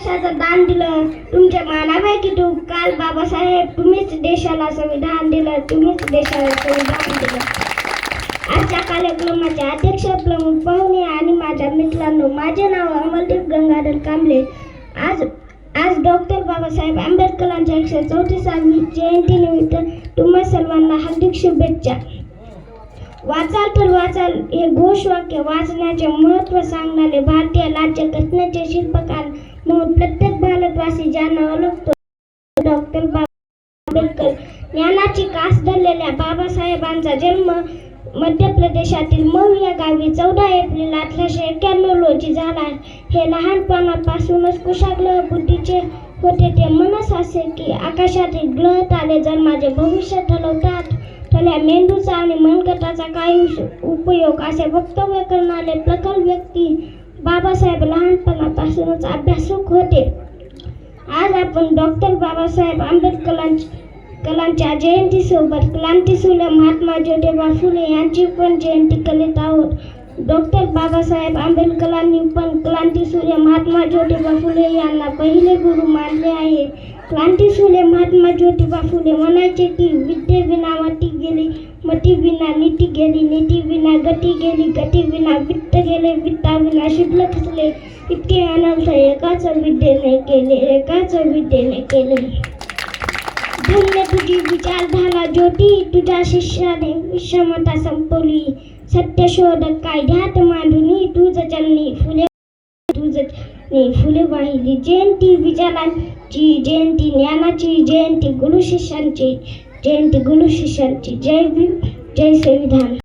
देशाचं दान दिलं? तुमच्या मानापैकी तू काल बाबासाहेब तुम्हीच देशाला संविधान दिलं तुम्हीच देशाला संविधान दिलं. आजच्या कार्यक्रमाचे अध्यक्ष प्रमुख पाहुणे आणि माझ्या मित्रांनो माझे नाव अमलदीप गंगाधर कांबळे. आज आज डॉक्टर बाबासाहेब आंबेडकरांच्या एकशे चौतीसावी जयंतीनिमित्त तुम्हा सर्वांना हार्दिक शुभेच्छा. वाचाल तर वाचाल हे घोषवाक्य वाचण्याचे महत्त्व सांगणारे भारतीय राज्यकर्ते डॉक्टर बाबा आंबेडकर ज्ञानाची कास धरलेल्या बाबासाहेबांचा जन्म मध्य प्रदेशातील मऊ या गावी चौदा एप्रिल अठराशे एक्क्याण्णव रोजी झाला. हे लहानपणापासूनच कुशाग्र बुद्धीचे होते. ते मनस असे की आकाशातील ग्रह तारे जर माझे भविष्य ठरवतात. तर मेंदूचा आणि मनगटाचा काही उपयोग असे वक्तव्य करणारे प्रखर व्यक्ती बाबासाहेब लहानपणापासूनच अभ्यासक होते. आपण डॉक्टर बाबासाहेब आंबेडकरांच्या कलांच्या जयंतीसोबत क्रांतीसूर्य महात्मा ज्योतिबा फुले यांची पण जयंती करीत आहोत. डॉक्टर बाबासाहेब आंबेडकरांनी पण क्रांतीसूर्य महात्मा ज्योतिबा फुले यांना पहिले गुरु मानले आहे. क्रांतीसूर्य महात्मा ज्योतिबा फुले म्हणायचे की विद्येविना गेली. मती विना नीती गेली नीती विना गती गेली गती विना वित्त गेले वित्ता विना शिल्लक असले. इतके अनंत एकाच विद्येने केले एकाच विद्येने केले. धन्य तुझी विचारधारा ज्योती तुझ्या शिष्याने विषमता संपवली. सत्य शोधक कायद्यात मांडुनी तुझ चलनी फुले तुझ चरणी फुले वाहिली. जयंती विचारांची जयंती ज्ञानाची जयंती गुरु शिष्यांची. जयंती गुरु शिष्यांची. जय भीम जय संविधान.